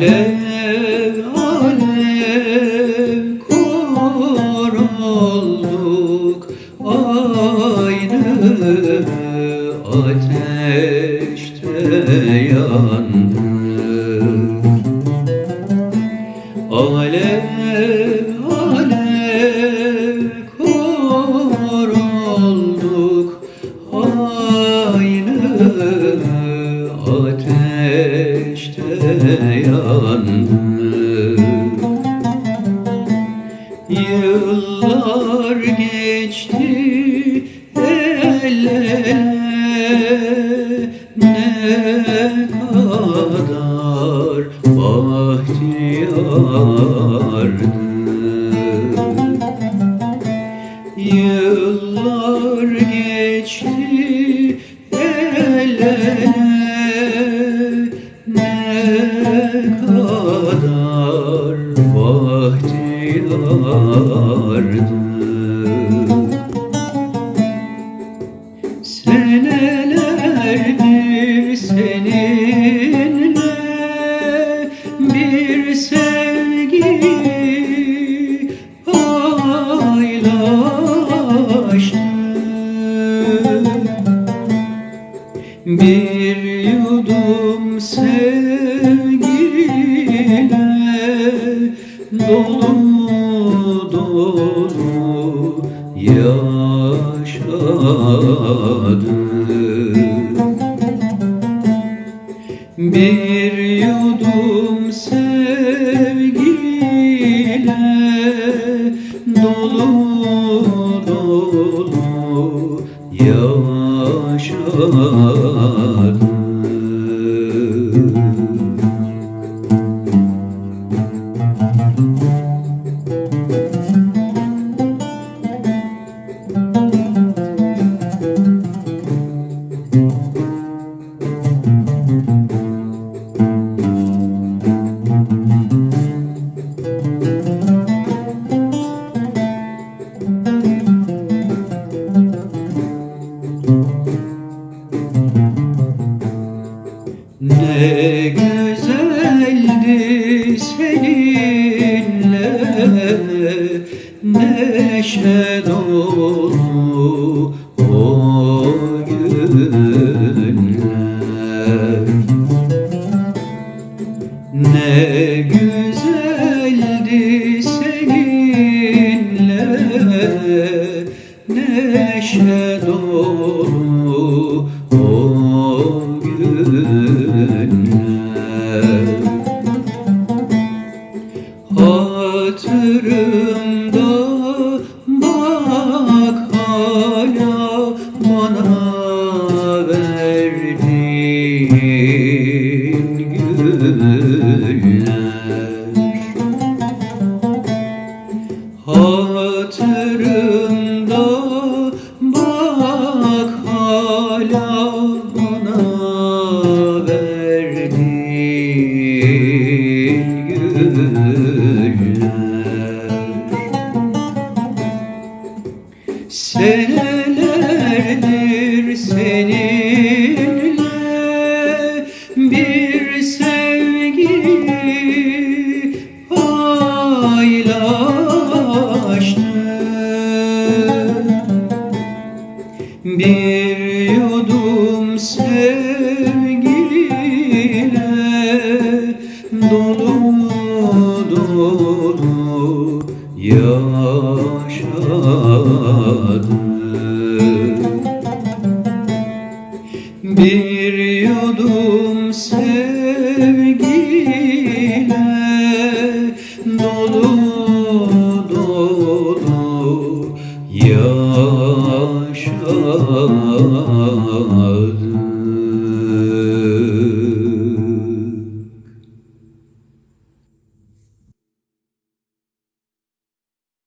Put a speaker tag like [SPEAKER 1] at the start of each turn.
[SPEAKER 1] Alev alev kor olduk. Aynı ateşte yandık. Ateşte yandık Yıllar geçti el ele Ne kadar bahtiyardı bahtiyardı Senelerdir seninle bir sevgi paylaştım. Bir yudum sevgiyle dolu dolu yaşadım. Bir yudum sevgiyle dolu dolu yaşadım neşe dolu o günler. Ne güzeldi seninle neşe dolu o hatırım adını